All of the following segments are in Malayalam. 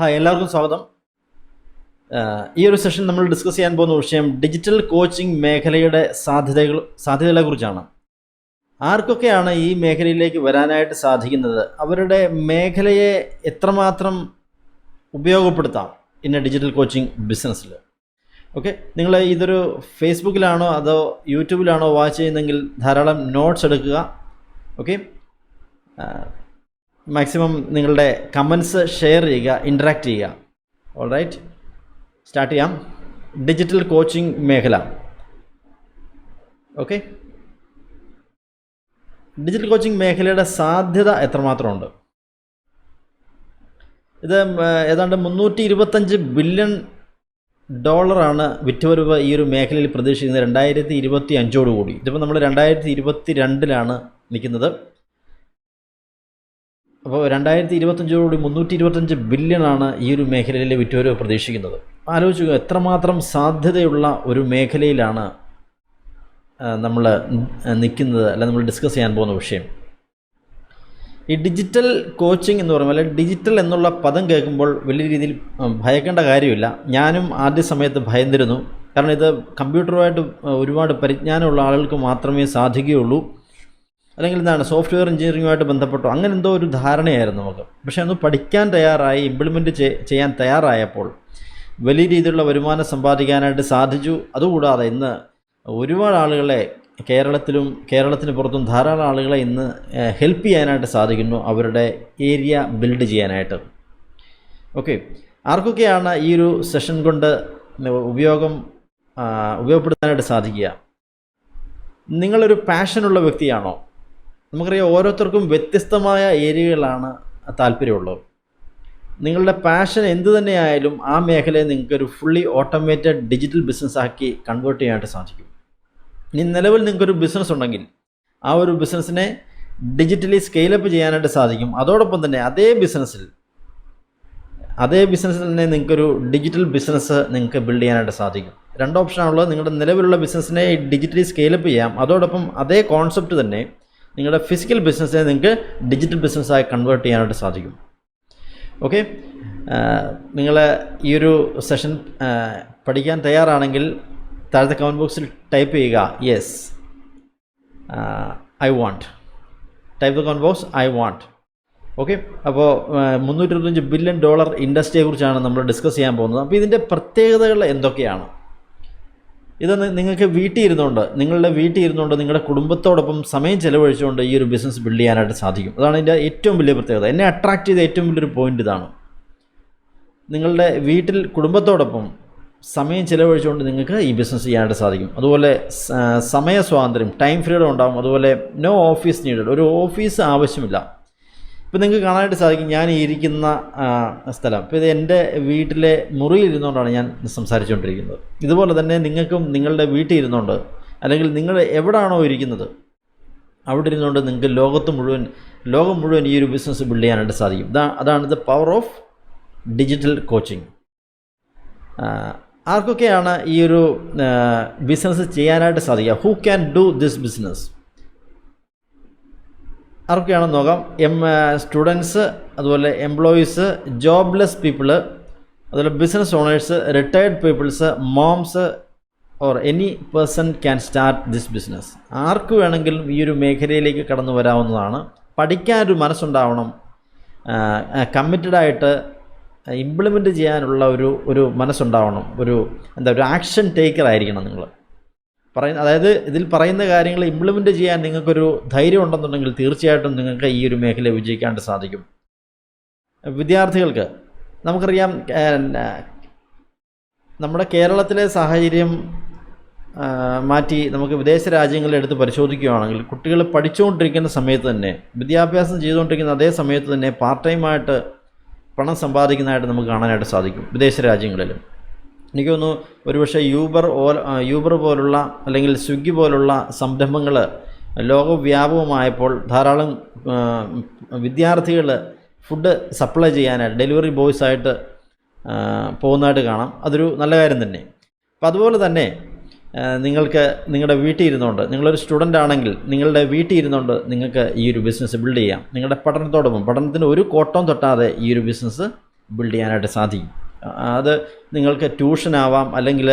ഹായ് എല്ലാവർക്കും സ്വാഗതം. ഈ ഒരു സെഷൻ നമ്മൾ ഡിസ്കസ് ചെയ്യാൻ പോകുന്ന വിഷയം ഡിജിറ്റൽ കോച്ചിങ് മേഖലയുടെ സാധ്യതകൾ സാധ്യതകളെ കുറിച്ചാണ് ആർക്കൊക്കെയാണ് ഈ മേഖലയിലേക്ക് വരാനായിട്ട് സാധിക്കുന്നത്? അവരുടെ മേഖലയെ എത്രമാത്രം ഉപയോഗപ്പെടുത്താം ഇന്ന ഡിജിറ്റൽ കോച്ചിങ് ബിസിനസ്സിൽ ഓക്കെ നിങ്ങൾ ഇതൊരു ഫേസ്ബുക്കിലാണോ അതോ യൂട്യൂബിലാണോ വാച്ച് ചെയ്യുന്നതെങ്കിൽ ധാരാളം നോട്ട്സ് എടുക്കുക. ഓക്കെ മാക്സിമം നിങ്ങളുടെ കമൻസ് ഷെയർ ചെയ്യുക ഇന്ററാക്ട് ചെയ്യുക. ഓൾ റൈറ്റ് സ്റ്റാർട്ട് ചെയ്യാം. ഡിജിറ്റൽ കോച്ചിങ് മേഖല. ഓക്കെ ഡിജിറ്റൽ കോച്ചിങ് മേഖലയുടെ സാധ്യത എത്രമാത്രമുണ്ട്? ഇത് ഏതാണ്ട് മുന്നൂറ്റി ഇരുപത്തഞ്ച് ബില്യൺ ഡോളറാണ് വിറ്റുവരവ് ഈ ഒരു മേഖലയിൽ പ്രതീക്ഷിക്കുന്നത്. രണ്ടായിരത്തി ഇരുപത്തി അഞ്ചോടുകൂടി ഇതിപ്പോൾ നമ്മൾ രണ്ടായിരത്തി ഇരുപത്തി രണ്ടിലാണ് നിൽക്കുന്നത്. അപ്പോൾ രണ്ടായിരത്തി ഇരുപത്തഞ്ചോടുകൂടി മുന്നൂറ്റി ഇരുപത്തഞ്ച് ബില്യണാണ് ഈ ഒരു മേഖലയിലെ വിറ്റുവരവ് പ്രതീക്ഷിക്കുന്നത്. ആലോചിക്കുക എത്രമാത്രം സാധ്യതയുള്ള ഒരു മേഖലയിലാണ് നമ്മൾ നിൽക്കുന്നത് അല്ല നമ്മൾ ഡിസ്കസ് ചെയ്യാൻ പോകുന്ന വിഷയം. ഈ ഡിജിറ്റൽ കോച്ചിങ് എന്ന് പറയുമ്പോൾ അല്ലെങ്കിൽ ഡിജിറ്റൽ എന്നുള്ള പദം കേൾക്കുമ്പോൾ വലിയ രീതിയിൽ ഭയക്കേണ്ട കാര്യമില്ല. ഞാനും ആദ്യ സമയത്ത് ഭയന്നിരുന്നു. കാരണം ഇത് കമ്പ്യൂട്ടറുമായിട്ട് ഒരുപാട് പരിജ്ഞാനമുള്ള ആളുകൾക്ക് മാത്രമേ സാധിക്കുകയുള്ളൂ. അല്ലെങ്കിൽ എന്താണ് സോഫ്റ്റ്വെയർ എഞ്ചിനീയറിങ്ങുമായിട്ട് ബന്ധപ്പെട്ടോ അങ്ങനെ എന്തോ ഒരു ധാരണയായിരുന്നു നമുക്ക്. പക്ഷേ അന്ന് പഠിക്കാൻ തയ്യാറായി ഇംപ്ലിമെന്റ് ചെയ്യാൻ തയ്യാറായപ്പോൾ വലിയ രീതിയിലുള്ള വരുമാനം സമ്പാദിക്കാനായിട്ട് സാധിച്ചു. അതുകൂടാതെ ഇന്ന് ഒരുപാട് ആളുകളെ കേരളത്തിലും കേരളത്തിന് പുറത്തും ധാരാളം ആളുകളെ ഇന്ന് ഹെൽപ്പ് ചെയ്യാനായിട്ട് സാധിക്കുന്നു അവരുടെ ഏരിയ ബിൽഡ് ചെയ്യാനായിട്ട്. ഓക്കെ ആർക്കൊക്കെയാണ് ഈ ഒരു സെഷൻ കൊണ്ട് ഉപയോഗം ഉപയോഗപ്പെടുത്താനായിട്ട് സാധിക്കുക? നിങ്ങളൊരു പാഷനുള്ള വ്യക്തിയാണോ? നമുക്കറിയാം ഓരോരുത്തർക്കും വ്യത്യസ്തമായ ഏരിയകളാണ് താല്പര്യമുള്ളത്. നിങ്ങളുടെ പാഷൻ എന്ത് തന്നെയായാലും ആ മേഖലയെ നിങ്ങൾക്കൊരു ഫുള്ളി ഓട്ടോമേറ്റഡ് ഡിജിറ്റൽ ബിസിനസ് ആക്കി കൺവേർട്ട് ചെയ്യാനായിട്ട് സാധിക്കും. ഇനി നിലവിൽ നിങ്ങൾക്കൊരു ബിസിനസ് ഉണ്ടെങ്കിൽ ആ ഒരു ബിസിനസ്സിനെ ഡിജിറ്റലി സ്കെയിലപ്പ് ചെയ്യാനായിട്ട് സാധിക്കും. അതോടൊപ്പം തന്നെ അതേ ബിസിനസ്സിൽ അതേ ബിസിനസ്സിൽ തന്നെ നിങ്ങൾക്കൊരു ഡിജിറ്റൽ ബിസിനസ് നിങ്ങൾക്ക് ബിൽഡ് ചെയ്യാനായിട്ട് സാധിക്കും. രണ്ട് ഓപ്ഷനാണുള്ളത് നിങ്ങളുടെ നിലവിലുള്ള ബിസിനസ്സിനെ ഡിജിറ്റലി സ്കെയിലപ്പ് ചെയ്യാം. അതോടൊപ്പം അതേ കോൺസെപ്റ്റ് തന്നെ നിങ്ങളുടെ ഫിസിക്കൽ ബിസിനസ്സിനെ നിങ്ങൾക്ക് ഡിജിറ്റൽ ബിസിനസ്സായി കൺവേർട്ട് ചെയ്യാനായിട്ട് സാധിക്കും. ഓക്കെ നിങ്ങൾ ഈ ഒരു സെഷൻ പഠിക്കാൻ തയ്യാറാണെങ്കിൽ താഴത്തെ കമന്റ് ബോക്സിൽ ടൈപ്പ് ചെയ്യുക yes I want type the comment box I want okay അപ്പോൾ മുന്നൂറ്റി ഇരുപത്തഞ്ച് ബില്യൺ ഡോളർ ഇൻഡസ്ട്രിയെക്കുറിച്ചാണ് നമ്മൾ ഡിസ്കസ് ചെയ്യാൻ പോകുന്നത്. അപ്പോൾ ഇതിന്റെ പ്രത്യേകതകൾ എന്തൊക്കെയാണ്? ഇത് നിങ്ങൾക്ക് വീട്ടിൽ ഇരുന്നുകൊണ്ട് നിങ്ങളുടെ വീട്ടിൽ ഇരുന്നുകൊണ്ട് നിങ്ങളുടെ കുടുംബത്തോടൊപ്പം സമയം ചിലവഴിച്ചുകൊണ്ട് ഈ ഒരു ബിസിനസ് ബിൽഡ് ചെയ്യാനായിട്ട് സാധിക്കും. അതാണ് ഇതിന്റെ ഏറ്റവും വലിയ പ്രത്യേകത. എന്നെ അട്രാക്റ്റ് ചെയ്ത ഏറ്റവും വലിയൊരു പോയിന്റ് ഇതാണ്. നിങ്ങളുടെ വീട്ടിൽ കുടുംബത്തോടൊപ്പം സമയം ചിലവഴിച്ചുകൊണ്ട് നിങ്ങൾക്ക് ഈ ബിസിനസ് ചെയ്യാനായിട്ട് സാധിക്കും. അതുപോലെ സമയ സ്വാതന്ത്ര്യം ടൈം ഫ്രീഡം ഉണ്ടാകും അതുപോലെ നോ ഓഫീസ് നീഡഡ് ഒരു ഓഫീസ് ആവശ്യമില്ല. ഇപ്പം നിങ്ങൾക്ക് കാണാനായിട്ട് സാധിക്കും ഞാൻ ഇരിക്കുന്ന സ്ഥലം. ഇപ്പോൾ ഇത് എന്റെ വീട്ടിലെ മുറിയിൽ ഇരുന്നുകൊണ്ടാണ് ഞാൻ സംസാരിച്ചുകൊണ്ടിരിക്കുന്നത്. ഇതുപോലെ തന്നെ നിങ്ങൾക്കും നിങ്ങളുടെ വീട്ടിൽ ഇരുന്നുകൊണ്ട് അല്ലെങ്കിൽ നിങ്ങൾ എവിടാണോ ഇരിക്കുന്നത് അവിടെ ഇരുന്നുകൊണ്ട് നിങ്ങൾക്ക് ലോകത്ത് മുഴുവൻ ലോകം മുഴുവൻ ഈ ഒരു ബിസിനസ് ബിൽഡ് ചെയ്യാനായിട്ട് സാധിക്കും. അതാണ് the power of digital coaching ആർക്കൊക്കെയാണ് ഈ ഒരു ബിസിനസ് ചെയ്യാനായിട്ട് സാധിക്കുക? Who can do this business ആർക്കൊക്കെയാണെന്ന് നോക്കാം. എം സ്റ്റുഡൻസ് അതുപോലെ എംപ്ലോയീസ് ജോബ്ലെസ് പീപ്പിൾ അതുപോലെ business owners retired peoples moms or any person can start this business ആർക്ക് വേണമെങ്കിലും ഈ ഒരു മേഖലയിലേക്ക് കടന്നു വരാവുന്നതാണ്. പഠിക്കാൻ ഒരു മനസ്സുണ്ടാവണം. കമ്മിറ്റഡ് ആയിട്ട് ഇംപ്ലിമെന്റ് ചെയ്യാനുള്ള ഒരു ഒരു മനസ്സുണ്ടാവണം. ഒരു എന്താ ഒരു ആക്ഷൻ ടേക്കർ ആയിരിക്കണം നിങ്ങൾ. പറയുന്ന അതായത് ഇതിൽ പറയുന്ന കാര്യങ്ങൾ ഇംപ്ലിമെന്റ് ചെയ്യാൻ നിങ്ങൾക്കൊരു ധൈര്യം ഉണ്ടെന്നുണ്ടെങ്കിൽ തീർച്ചയായിട്ടും നിങ്ങൾക്ക് ഈ ഒരു മേഖല വിജയിക്കാണ്ട് സാധിക്കും. വിദ്യാർത്ഥികൾക്ക് നമുക്കറിയാം നമ്മുടെ കേരളത്തിലെ സാഹചര്യം മാറ്റി നമുക്ക് വിദേശ രാജ്യങ്ങളിൽ എടുത്ത് പരിശോധിക്കുകയാണെങ്കിൽ കുട്ടികൾ പഠിച്ചുകൊണ്ടിരിക്കുന്ന സമയത്ത് തന്നെ വിദ്യാഭ്യാസം ചെയ്തുകൊണ്ടിരിക്കുന്ന അതേ സമയത്ത് തന്നെ പാർട്ട് ടൈമായിട്ട് പണം സമ്പാദിക്കുന്നതായിട്ട് നമുക്ക് കാണാനായിട്ട് സാധിക്കും വിദേശ രാജ്യങ്ങളിലും. എനിക്ക് തോന്നുന്നു ഒരുപക്ഷെ യൂബർ യൂബർ പോലുള്ള അല്ലെങ്കിൽ സ്വിഗ്ഗി പോലുള്ള സംരംഭങ്ങൾ ലോകവ്യാപകമായപ്പോൾ ധാരാളം വിദ്യാർത്ഥികൾ ഫുഡ് സപ്ലൈ ചെയ്യാനായിട്ട് ഡെലിവറി ബോയ്സ് ആയിട്ട് പോകുന്നതായിട്ട് കാണാം. അതൊരു നല്ല കാര്യം തന്നെ. അപ്പം അതുപോലെ തന്നെ നിങ്ങൾക്ക് നിങ്ങളുടെ വീട്ടിൽ ഇരുന്നുകൊണ്ട് നിങ്ങളൊരു സ്റ്റുഡന്റ് ആണെങ്കിൽ നിങ്ങളുടെ വീട്ടിൽ ഇരുന്നുകൊണ്ട് നിങ്ങൾക്ക് ഈ ഒരു ബിസിനസ് ബിൽഡ് ചെയ്യാം. നിങ്ങളുടെ പഠനത്തോടൊപ്പം പഠനത്തിന് ഒരു കോട്ടം തൊട്ടാതെ ഈ ഒരു ബിസിനസ് ബിൽഡ് ചെയ്യാനായിട്ട് സാധിക്കും. അത് നിങ്ങൾക്ക് ട്യൂഷനാവാം അല്ലെങ്കിൽ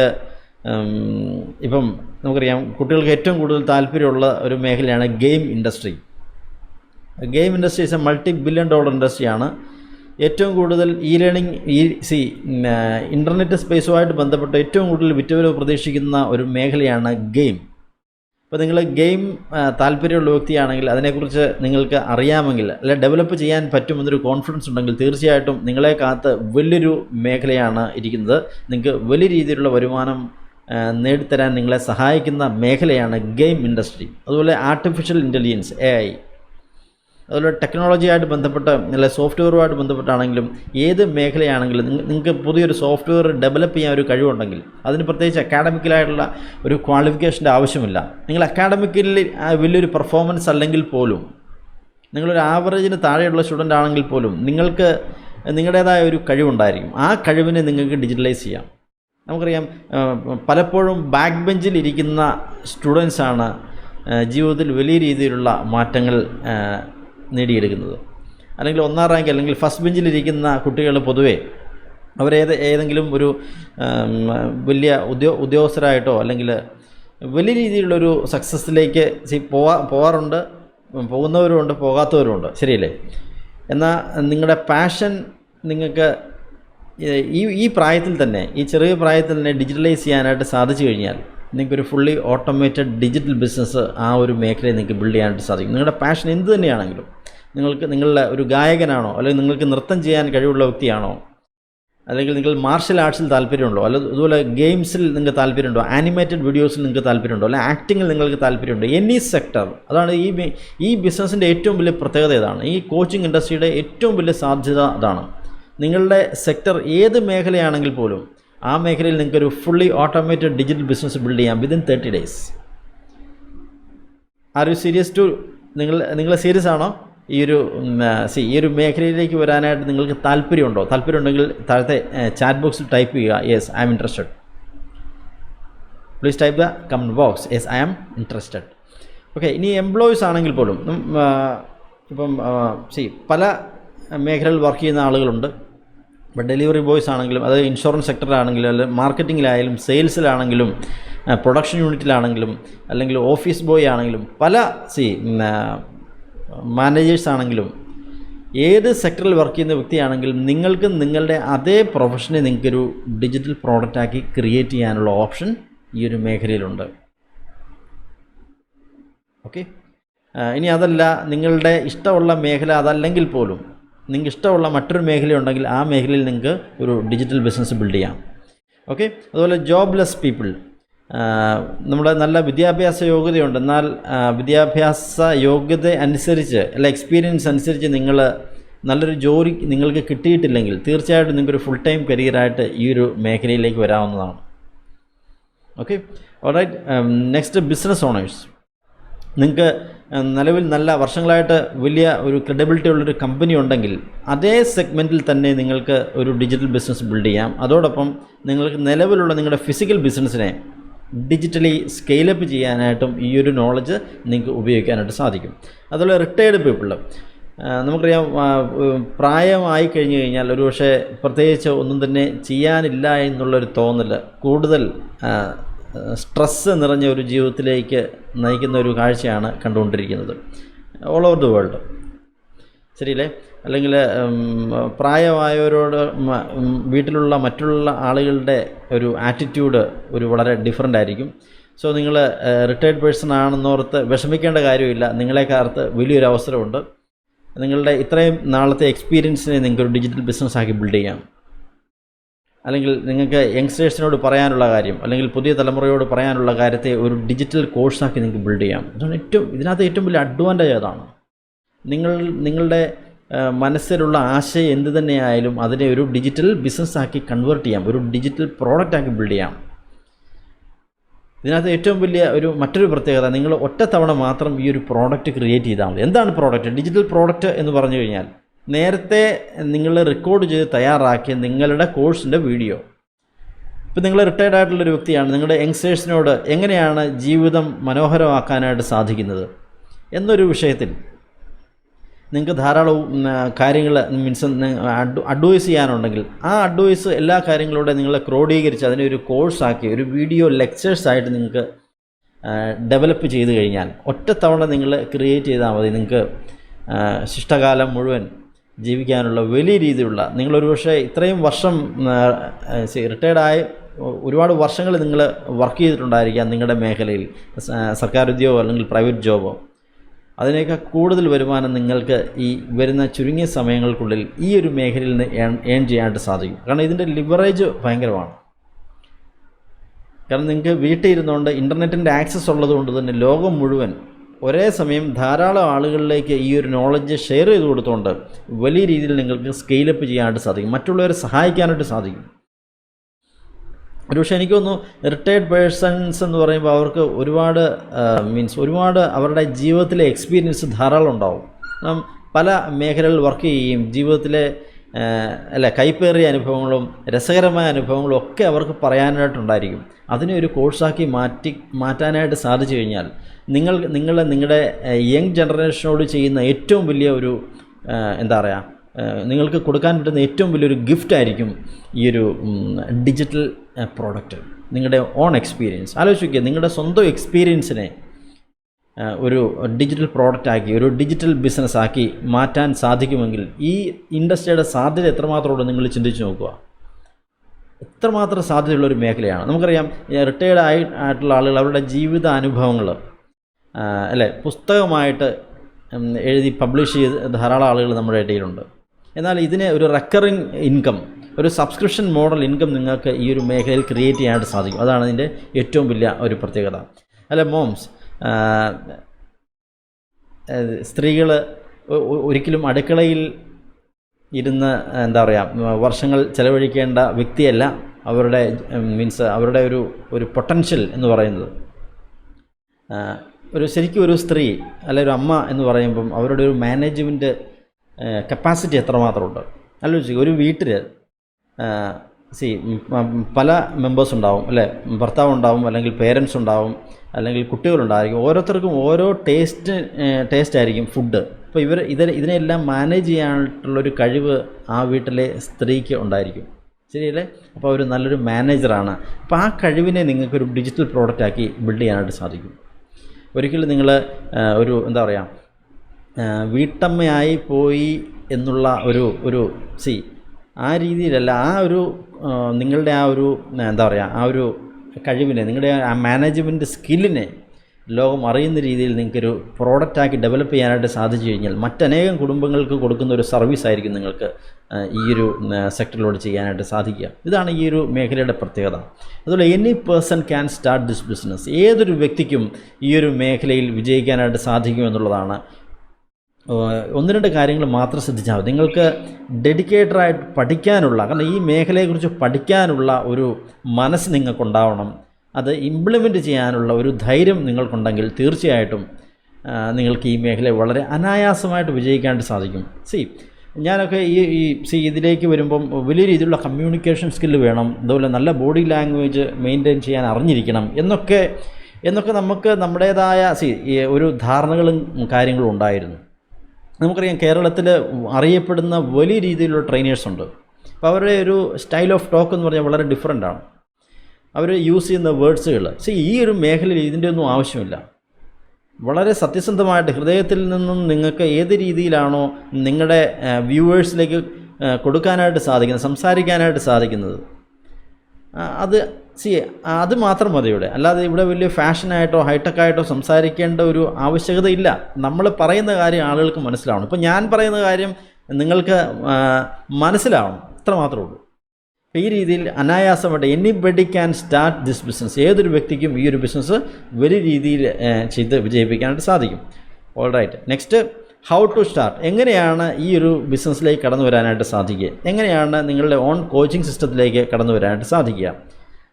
ഇപ്പം നമുക്കറിയാം കുട്ടികൾക്ക് ഏറ്റവും കൂടുതൽ താല്പര്യമുള്ള ഒരു മേഖലയാണ് game industry. Game industry is a multi billion dollar ഇൻഡസ്ട്രിയാണ് ഏറ്റവും കൂടുതൽ ഇ ലേണിംഗ് ഈ സി ഇന്റർനെറ്റ് സ്പേസുമായിട്ട് ബന്ധപ്പെട്ട് ഏറ്റവും കൂടുതൽ വിറ്റുവരവ് പ്രതീക്ഷിക്കുന്ന ഒരു മേഖലയാണ് ഗെയിം. ഇപ്പോൾ നിങ്ങൾ ഗെയിം താല്പര്യമുള്ള വ്യക്തിയാണെങ്കിൽ അതിനെക്കുറിച്ച് നിങ്ങൾക്ക് അറിയാമെങ്കിൽ അല്ലെ ഡെവലപ്പ് ചെയ്യാൻ പറ്റുമെന്നൊരു കോൺഫിഡൻസ് ഉണ്ടെങ്കിൽ തീർച്ചയായിട്ടും നിങ്ങളെ കാത്ത് വലിയൊരു മേഖലയാണ് ഇരിക്കുന്നത്. നിങ്ങൾക്ക് വലിയ രീതിയിലുള്ള വരുമാനം നേടിത്തരാൻ നിങ്ങളെ സഹായിക്കുന്ന മേഖലയാണ് ഗെയിം ഇൻഡസ്ട്രി. അതുപോലെ ആർട്ടിഫിഷ്യൽ ഇന്റലിജൻസ് എ ഐ അതുപോലെ ടെക്നോളജിയായിട്ട് ബന്ധപ്പെട്ട് അല്ലെ സോഫ്റ്റ്വെയറുമായിട്ട് ബന്ധപ്പെട്ടാണെങ്കിലും ഏത് മേഖലയാണെങ്കിലും നിങ്ങൾക്ക് പുതിയൊരു സോഫ്റ്റ്വെയർ ഡെവലപ്പ് ചെയ്യാൻ ഒരു കഴിവുണ്ടെങ്കിൽ അതിന് പ്രത്യേകിച്ച് അക്കാഡമിക്കലായിട്ടുള്ള ഒരു ക്വാളിഫിക്കേഷന്റെ ആവശ്യമില്ല. നിങ്ങൾ അക്കാഡമിക്കലി വലിയൊരു പെർഫോമൻസ് അല്ലെങ്കിൽ പോലും നിങ്ങളൊരു ആവറേജിന് താഴെയുള്ള സ്റ്റുഡന്റ് ആണെങ്കിൽ പോലും നിങ്ങൾക്ക് നിങ്ങളുടേതായ ഒരു കഴിവുണ്ടായിരിക്കും. ആ കഴിവിനെ നിങ്ങൾക്ക് ഡിജിറ്റലൈസ് ചെയ്യാം. നമുക്കറിയാം പലപ്പോഴും ബാക്ക് ബെഞ്ചിൽ ഇരിക്കുന്ന സ്റ്റുഡൻസാണ് ജീവിതത്തിൽ വലിയ രീതിയിലുള്ള മാറ്റങ്ങൾ നേടിയെടുക്കുന്നത്. അല്ലെങ്കിൽ ഒന്നാം റാങ്ക് അല്ലെങ്കിൽ ഫസ്റ്റ് ബെഞ്ചിലിരിക്കുന്ന കുട്ടികൾ പൊതുവേ അവരേത് ഏതെങ്കിലും ഒരു വലിയ ഉദ്യോ ഉദ്യോഗസ്ഥരായിട്ടോ അല്ലെങ്കിൽ വലിയ രീതിയിലുള്ളൊരു സക്സസ്സിലേക്ക് പോവാ പോകാറുണ്ട് പോകുന്നവരുമുണ്ട് പോകാത്തവരുമുണ്ട് ശരിയല്ലേ? എന്നാൽ നിങ്ങളുടെ പാഷൻ നിങ്ങൾക്ക് ഈ ഈ പ്രായത്തിൽ തന്നെ ഈ ചെറിയ പ്രായത്തിൽ തന്നെ ഡിജിറ്റലൈസ് ചെയ്യാനായിട്ട് സാധിച്ചു കഴിഞ്ഞാൽ നിങ്ങൾക്കൊരു ഫുള്ളി ഓട്ടോമേറ്റഡ് ഡിജിറ്റൽ ബിസിനസ് ആ ഒരു മേഖലയിൽ നിങ്ങൾക്ക് ബിൽഡ് ചെയ്യാനായിട്ട് സാധിക്കും. നിങ്ങളുടെ പാഷൻ എന്ത് തന്നെയാണെങ്കിലും നിങ്ങൾക്ക് നിങ്ങളുടെ ഒരു ഗായകനാണോ അല്ലെങ്കിൽ നിങ്ങൾക്ക് നൃത്തം ചെയ്യാൻ കഴിവുള്ള വ്യക്തിയാണോ അല്ലെങ്കിൽ നിങ്ങൾ മാർഷൽ ആർട്സിൽ താല്പര്യമുണ്ടോ അല്ല അതുപോലെ ഗെയിംസിൽ നിങ്ങൾക്ക് താല്പര്യമുണ്ടോ? ആനിമേറ്റഡ് വീഡിയോസിൽ നിങ്ങൾക്ക് താല്പര്യമുണ്ടോ? അല്ലെങ്കിൽ ആക്ടിങ്ങിൽ നിങ്ങൾക്ക് താല്പര്യമുണ്ടോ? എനി സെക്ടർ അതാണ് ഈ ഈ ബിസിനസ്സിന്റെ ഏറ്റവും വലിയ പ്രത്യേകത ഇതാണ് ഈ കോച്ചിങ് ഇൻഡസ്ട്രിയുടെ ഏറ്റവും വലിയ സാധ്യത അതാണ്. നിങ്ങളുടെ സെക്ടർ ഏത് മേഖലയാണെങ്കിൽ പോലും ആ മേഖലയിൽ നിങ്ങൾക്കൊരു fully automated digital business build ചെയ്യാം within thirty days are you serious to നിങ്ങൾ നിങ്ങൾ സീരിയസ് ആണോ? ഈ ഒരു സി ഈ ഒരു മേഖലയിലേക്ക് വരാനായിട്ട് നിങ്ങൾക്ക് താല്പര്യമുണ്ടോ? താല്പര്യമുണ്ടെങ്കിൽ താഴത്തെ ചാറ്റ് ബോക്സിൽ ടൈപ്പ് ചെയ്യുക. Yes I am interested please type the comment box yes I am interested okay ഇനി എംപ്ലോയീസ് ആണെങ്കിൽ പോലും ഇപ്പം സി പല മേഖലയിൽ വർക്ക് ചെയ്യുന്ന ആളുകളുണ്ട്. ഇപ്പോൾ ഡെലിവറി ബോയ്സ് ആണെങ്കിലും അത് ഇൻഷുറൻസ് സെക്ടറിലാണെങ്കിലും അല്ലെങ്കിൽ മാർക്കറ്റിങ്ങിലായാലും സെയിൽസിലാണെങ്കിലും പ്രൊഡക്ഷൻ യൂണിറ്റിലാണെങ്കിലും അല്ലെങ്കിൽ ഓഫീസ് ബോയ് ആണെങ്കിലും പല സി മാനേജേഴ്സ് ആണെങ്കിലും ഏത് സെക്ടറിൽ വർക്ക് ചെയ്യുന്ന വ്യക്തിയാണെങ്കിലും നിങ്ങൾക്ക് നിങ്ങളുടെ അതേ പ്രൊഫഷനെ നിങ്ങൾക്കൊരു ഡിജിറ്റൽ പ്രോഡക്റ്റാക്കി ക്രിയേറ്റ് ചെയ്യാനുള്ള ഓപ്ഷൻ ഈ ഒരു മേഖലയിലുണ്ട്. ഓക്കെ? ഇനി അതല്ല നിങ്ങളുടെ ഇഷ്ടമുള്ള മേഖല അതല്ലെങ്കിൽ പോലും നിങ്ങൾക്ക് ഇഷ്ടമുള്ള മറ്റൊരു മേഖലയുണ്ടെങ്കിൽ ആ മേഖലയിൽ നിങ്ങൾക്ക് ഒരു ഡിജിറ്റൽ ബിസിനസ് ബിൽഡ് ചെയ്യാം. ഓക്കെ അതുപോലെ ജോബ്ലെസ് പീപ്പിൾ നമ്മുടെ നല്ല വിദ്യാഭ്യാസ യോഗ്യതയുണ്ട്. എന്നാൽ വിദ്യാഭ്യാസ യോഗ്യത അനുസരിച്ച് അല്ല എക്സ്പീരിയൻസ് അനുസരിച്ച് നിങ്ങൾ നല്ലൊരു ജോലി നിങ്ങൾക്ക് കിട്ടിയിട്ടില്ലെങ്കിൽ തീർച്ചയായിട്ടും നിങ്ങൾക്കൊരു ഫുൾ ടൈം കരിയറായിട്ട് ഈ ഒരു മേഖലയിലേക്ക് വരാവുന്നതാണ്. Okay all right next business owners നിങ്ങൾക്ക് നിലവിൽ നല്ല വർഷങ്ങളായിട്ട് വലിയ ഒരു ക്രെഡിബിലിറ്റി ഉള്ളൊരു കമ്പനി ഉണ്ടെങ്കിൽ അതേ സെഗ്മെന്റിൽ തന്നെ നിങ്ങൾക്ക് ഒരു ഡിജിറ്റൽ ബിസിനസ് ബിൽഡ് ചെയ്യാം. അതോടൊപ്പം നിങ്ങൾക്ക് നിലവിലുള്ള നിങ്ങളുടെ ഫിസിക്കൽ ബിസിനസ്സിനെ ഡിജിറ്റലി സ്കെയിലപ്പ് ചെയ്യാനായിട്ടും ഈ ഒരു നോളജ് നിങ്ങൾക്ക് ഉപയോഗിക്കാനായിട്ട് സാധിക്കും. അതുപോലെ റിട്ടയർഡ് പീപ്പിൾ നമുക്കറിയാം പ്രായമായി കഴിഞ്ഞു കഴിഞ്ഞാൽ ഒരു പക്ഷേ പ്രത്യേകിച്ച് ഒന്നും തന്നെ ചെയ്യാനില്ല എന്നുള്ളൊരു തോന്നൽ കൂടുതൽ സ്ട്രെസ്സ് നിറഞ്ഞ ഒരു ജീവിതത്തിലേക്ക് നയിക്കുന്ന ഒരു കാഴ്ചയാണ് കണ്ടുകൊണ്ടിരിക്കുന്നത്. ഓൾ ഓവർ ദി വേൾഡ് ശരിയല്ലേ? അല്ലെങ്കിൽ പ്രായമായവരോട് വീട്ടിലുള്ള മറ്റുള്ള ആളുകളുടെ ഒരു ആറ്റിറ്റ്യൂഡ് ഒരു വളരെ ഡിഫറെന്റ് ആയിരിക്കും. സോ നിങ്ങൾ റിട്ടയർഡ് പേഴ്സൺ ആണെന്നോർത്ത് വിഷമിക്കേണ്ട കാര്യമില്ല. നിങ്ങളെ കാലത്ത് വലിയൊരു അവസരമുണ്ട്. നിങ്ങളുടെ ഇത്രയും നാളത്തെ എക്സ്പീരിയൻസിനെ നിങ്ങൾക്കൊരു ഡിജിറ്റൽ ബിസിനസ്സാക്കി ബിൽഡ് ചെയ്യാം. അല്ലെങ്കിൽ നിങ്ങൾക്ക് യങ്സ്റ്റേഴ്സിനോട് പറയാനുള്ള കാര്യം അല്ലെങ്കിൽ പുതിയ തലമുറയോട് പറയാനുള്ള കാര്യത്തെ ഒരു ഡിജിറ്റൽ കോഴ്സാക്കി നിങ്ങൾക്ക് ബിൽഡ് ചെയ്യാം. അതാണ് ഏറ്റവും ഇതിനകത്ത് ഏറ്റവും വലിയ അഡ്വാന്റേജ് അതാണ് നിങ്ങൾ നിങ്ങളുടെ മനസ്സിലുള്ള ആശയം എന്ത് തന്നെയായാലും അതിനെ ഒരു ഡിജിറ്റൽ ബിസിനസ് ആക്കി കൺവേർട്ട് ചെയ്യാം ഒരു ഡിജിറ്റൽ പ്രോഡക്റ്റ് ആക്കി ബിൽഡ് ചെയ്യാം. ഇതിനകത്ത് ഏറ്റവും വലിയ ഒരു മറ്റൊരു പ്രത്യേകത നിങ്ങൾ ഒറ്റത്തവണ മാത്രം ഈ ഒരു പ്രോഡക്റ്റ് ക്രിയേറ്റ് ചെയ്താൽ മതി. എന്താണ് പ്രോഡക്റ്റ് ഡിജിറ്റൽ പ്രോഡക്റ്റ് എന്ന് പറഞ്ഞു കഴിഞ്ഞാൽ നേരത്തെ നിങ്ങൾ റെക്കോർഡ് ചെയ്ത് തയ്യാറാക്കിയ നിങ്ങളുടെ കോഴ്സിന്റെ വീഡിയോ ഇപ്പം നിങ്ങൾ റിട്ടയർഡ് ആയിട്ടുള്ളൊരു വ്യക്തിയാണ്. നിങ്ങളുടെ യങ്സ്റ്റേഴ്സിനോട് എങ്ങനെയാണ് ജീവിതം മനോഹരമാക്കാനായിട്ട് സാധിക്കുന്നത്? എന്നൊരു വിഷയത്തിൽ നിങ്ങൾക്ക് ധാരാളം കാര്യങ്ങൾ മീൻസ് അഡ്വൈസ് ചെയ്യാനുണ്ടെങ്കിൽ ആ അഡ്വൈസ് എല്ലാ കാര്യങ്ങളോടെ നിങ്ങൾ ക്രോഡീകരിച്ച് അതിനെ ഒരു കോഴ്സാക്കി ഒരു വീഡിയോ ലെക്ചേഴ്സായിട്ട് നിങ്ങൾക്ക് ഡെവലപ്പ് ചെയ്ത് കഴിഞ്ഞാൽ ഒറ്റത്തവണ നിങ്ങൾ ക്രിയേറ്റ് ചെയ്താൽ മതി. നിങ്ങൾക്ക് ശിഷ്ടകാലം മുഴുവൻ ജീവിക്കാനുള്ള വലിയ രീതിയിലുള്ള നിങ്ങളൊരു പക്ഷേ ഇത്രയും വർഷം റിട്ടയർഡായി ഒരുപാട് വർഷങ്ങൾ നിങ്ങൾ വർക്ക് ചെയ്തിട്ടുണ്ടായിരിക്കാം നിങ്ങളുടെ മേഖലയിൽ സർക്കാർ ഉദ്യോഗമോ അല്ലെങ്കിൽ പ്രൈവറ്റ് ജോബോ അതിനേക്കാൾ കൂടുതൽ വരുമാനം നിങ്ങൾക്ക് ഈ വരുന്ന ചുരുങ്ങിയ സമയങ്ങൾക്കുള്ളിൽ ഈ ഒരു മേഖലയിൽ നിന്ന് ഏൺ ചെയ്യാനായിട്ട് സാധിക്കും. കാരണം ഇതിന്റെ ലിവറേജ് ഭയങ്കരമാണ്. കാരണം നിങ്ങൾക്ക് വീട്ടിൽ ഇരുന്നുകൊണ്ട് ഇന്റർനെറ്റിന്റെ ആക്സസ് ഉള്ളതുകൊണ്ട് തന്നെ ലോകം മുഴുവൻ ഒരേ സമയം ധാരാളം ആളുകളിലേക്ക് ഈ ഒരു നോളജ് ഷെയർ ചെയ്ത് കൊടുത്തുകൊണ്ട് വലിയ രീതിയിൽ നിങ്ങൾക്ക് സ്കെയിലപ്പ് ചെയ്യാനായിട്ട് സാധിക്കും. മറ്റുള്ളവരെ സഹായിക്കാനായിട്ട് സാധിക്കും. ഒരുപക്ഷെ എനിക്ക് തോന്നുന്നു റിട്ടയർഡ് പേഴ്സൺസ് എന്ന് പറയുമ്പോൾ അവർക്ക് ഒരുപാട് മീൻസ് ഒരുപാട് അവരുടെ ജീവിതത്തിലെ എക്സ്പീരിയൻസ് ധാരാളം ഉണ്ടാവും. പല മേഖലകളിൽ വർക്ക് ചെയ്യുകയും ജീവിതത്തിലെ അല്ല കൈപ്പേറിയ അനുഭവങ്ങളും രസകരമായ അനുഭവങ്ങളും ഒക്കെ അവർക്ക് പറയാനായിട്ടുണ്ടായിരിക്കും. അതിനെ ഒരു കോഴ്സാക്കി മാറ്റി മാറ്റാനായിട്ട് സാധിച്ചു കഴിഞ്ഞാൽ നിങ്ങൾ നിങ്ങൾ നിങ്ങളുടെ യങ് ജനറേഷനോട് ചെയ്യുന്ന ഏറ്റവും വലിയ ഒരു എന്താ പറയുക നിങ്ങൾക്ക് കൊടുക്കാൻ പറ്റുന്ന ഏറ്റവും വലിയൊരു ഗിഫ്റ്റ് ആയിരിക്കും ഈ ഒരു ഡിജിറ്റൽ പ്രോഡക്റ്റ്. നിങ്ങളുടെ ഓൺ എക്സ്പീരിയൻസ്. ആലോചിക്കുക നിങ്ങളുടെ സ്വന്തം എക്സ്പീരിയൻസിനെ ഒരു ഡിജിറ്റൽ പ്രോഡക്റ്റ് ആക്കി ഒരു ഡിജിറ്റൽ ബിസിനസ് ആക്കി മാറ്റാൻ സാധിക്കുമെങ്കിൽ ഈ ഇൻഡസ്ട്രിയുടെ സാധ്യത എത്രമാത്രമുള്ളൂ നിങ്ങൾ ചിന്തിച്ച് നോക്കുക. എത്രമാത്രം സാധ്യതയുള്ള ഒരു മേഖലയാണ്. നമുക്കറിയാം റിട്ടയർഡ് ആയി ആയിട്ടുള്ള ആളുകൾ അവരുടെ ജീവിത അനുഭവങ്ങൾ അല്ലേ പുസ്തകമായിട്ട് എഴുതി പബ്ലിഷ് ചെയ്ത് ധാരാളം ആളുകൾ നമ്മുടെ ഇടയിലുണ്ട്. എന്നാൽ ഇതിന് ഒരു റെക്കറിങ് ഇൻകം ഒരു സബ്സ്ക്രിപ്ഷൻ മോഡൽ ഇൻകം നിങ്ങൾക്ക് ഈ ഒരു മേഖലയിൽ ക്രിയേറ്റ് ചെയ്യാനായിട്ട് സാധിക്കും. അതാണ് ഇതിന്റെ ഏറ്റവും വലിയ ഒരു പ്രത്യേകത. അല്ല മോംസ് സ്ത്രീകൾ ഒരിക്കലും അടുക്കളയിൽ ഇരുന്ന് എന്താ പറയുക വർഷങ്ങൾ ചെലവഴിക്കേണ്ട വ്യക്തിയല്ല അവരുടെ മീൻസ് അവരുടെ ഒരു ഒരു പൊട്ടൻഷ്യൽ എന്ന് പറയുന്നത്. ഒരു ശരിക്കും ഒരു സ്ത്രീ അല്ലെ ഒരു അമ്മ എന്ന് പറയുമ്പം അവരുടെ ഒരു മാനേജ്മെന്റ് കപ്പാസിറ്റി എത്രമാത്രമുണ്ട്? ആലോചിക്കുക ഒരു വീട്ടിൽ സി പല മെമ്പേഴ്സ് ഉണ്ടാവും അല്ലേ? ഭർത്താവ് ഉണ്ടാവും അല്ലെങ്കിൽ പേരൻസ് ഉണ്ടാവും അല്ലെങ്കിൽ കുട്ടികളുണ്ടായിരിക്കും. ഓരോരുത്തർക്കും ഓരോ ടേസ്റ്റ് ടേസ്റ്റ് ആയിരിക്കും ഫുഡ് അപ്പോൾ ഇവർ ഇത് ഇതിനെല്ലാം മാനേജ് ചെയ്യാനായിട്ടുള്ളൊരു കഴിവ് ആ വീട്ടിലെ സ്ത്രീക്ക് ഉണ്ടായിരിക്കും. ശരിയല്ലേ? അപ്പോൾ അവർ നല്ലൊരു മാനേജറാണ് അപ്പോൾ ആ കഴിവിനെ നിങ്ങൾക്കൊരു ഡിജിറ്റൽ പ്രോഡക്റ്റാക്കി ബിൽഡ് ചെയ്യാനായിട്ട് സാധിക്കും. ഒരിക്കലും നിങ്ങൾ ഒരു എന്താ പറയുക വീട്ടമ്മയായി പോയി എന്നുള്ള ഒരു ഒരു സി ആ രീതിയിലല്ല ആ ഒരു നിങ്ങളുടെ ആ ഒരു എന്താ പറയുക ആ ഒരു കഴിവിനെ നിങ്ങളുടെ ആ മാനേജ്മെന്റ് സ്കില്ലിനെ ലോകം അറിയുന്ന രീതിയിൽ നിങ്ങൾക്കൊരു പ്രോഡക്റ്റാക്കി ഡെവലപ്പ് ചെയ്യാനായിട്ട് സാധിച്ചു കഴിഞ്ഞാൽ മറ്റനേകം കുടുംബങ്ങൾക്ക് കൊടുക്കുന്ന ഒരു സർവീസ് ആയിരിക്കും നിങ്ങൾക്ക് ഈ ഒരു സെക്ടറിലൂടെ ചെയ്യാനായിട്ട് സാധിക്കുക. ഇതാണ് ഈ ഒരു മേഖലയുടെ പ്രത്യേകത. അതുപോലെ any person can start this business ഏതൊരു വ്യക്തിക്കും ഈ ഒരു മേഖലയിൽ വിജയിക്കാനായിട്ട് സാധിക്കുമെന്നുള്ളതാണ് ഒന്ന് രണ്ട് കാര്യങ്ങൾ മാത്രം ശ്രദ്ധിച്ചാൽ മതി. നിങ്ങൾക്ക് ഡെഡിക്കേറ്റഡായിട്ട് പഠിക്കാനുള്ള കാരണം ഈ മേഖലയെക്കുറിച്ച് പഠിക്കാനുള്ള ഒരു മനസ്സ് നിങ്ങൾക്കുണ്ടാവണം. അത് ഇംപ്ലിമെന്റ് ചെയ്യാനുള്ള ഒരു ധൈര്യം നിങ്ങൾക്കുണ്ടെങ്കിൽ തീർച്ചയായിട്ടും നിങ്ങൾക്ക് ഈ മേഖല വളരെ അനായാസമായിട്ട് വിജയിക്കാനായിട്ട് സാധിക്കും. സി ഞാനൊക്കെ ഈ ഈ സി ഇതിലേക്ക് വരുമ്പം വലിയ രീതിയിലുള്ള കമ്മ്യൂണിക്കേഷൻ സ്കില്ല് വേണം അതുപോലെ നല്ല ബോഡി ലാംഗ്വേജ് മെയിന്റെയിൻ ചെയ്യാൻ അറിഞ്ഞിരിക്കണം എന്നൊക്കെ എന്നൊക്കെ നമുക്ക് നമ്മുടേതായ സി ഒരു ധാരണകളും കാര്യങ്ങളും ഉണ്ടായിരുന്നു. നമുക്കറിയാം കേരളത്തിൽ അറിയപ്പെടുന്ന വലിയ രീതിയിലുള്ള ട്രെയിനേഴ്സ് ഉണ്ട്. അപ്പോൾ അവരുടെ ഒരു സ്റ്റൈൽ ഓഫ് ടോക്ക് എന്ന് പറഞ്ഞാൽ വളരെ ഡിഫറെന്റ് അവർ യൂസ് ചെയ്യുന്ന വേർഡ്സുകൾ സീ ഈ ഒരു മേഖലയിൽ ഇതിന്റെ ഒന്നും ആവശ്യമില്ല. വളരെ സത്യസന്ധമായിട്ട് ഹൃദയത്തിൽ നിന്നും നിങ്ങൾക്ക് ഏത് രീതിയിലാണോ നിങ്ങളുടെ വ്യൂവേഴ്സിലേക്ക് കൊടുക്കാനായിട്ട് സാധിക്കുന്നത് സംസാരിക്കാനായിട്ട് സാധിക്കുന്നത്. അത് സി അത് മാത്രം മതി ഇവിടെ. അല്ലാതെ ഇവിടെ വലിയ ഫാഷനായിട്ടോ ഹൈടെക്കായിട്ടോ സംസാരിക്കേണ്ട ഒരു ആവശ്യകതയില്ല. നമ്മൾ പറയുന്ന കാര്യം ആളുകൾക്ക് മനസ്സിലാവണം. ഇപ്പം ഞാൻ പറയുന്ന കാര്യം നിങ്ങൾക്ക് മനസ്സിലാവണം. അത്ര മാത്രമേ ഉള്ളൂ. ഈ രീതിയിൽ അനായാസമായിട്ട് anybody can start this business ഏതൊരു വ്യക്തിക്കും ഈ ഒരു ബിസിനസ് വലിയ രീതിയിൽ ചെയ്ത് വിജയിപ്പിക്കാനായിട്ട് സാധിക്കും. All right next how to start എങ്ങനെയാണ് ഈ ഒരു ബിസിനസ്സിലേക്ക് കടന്നു വരാനായിട്ട് സാധിക്കുക? എങ്ങനെയാണ് നിങ്ങളുടെ ഓൺ കോച്ചിങ് സിസ്റ്റത്തിലേക്ക് കടന്നു വരാനായിട്ട് സാധിക്കുക?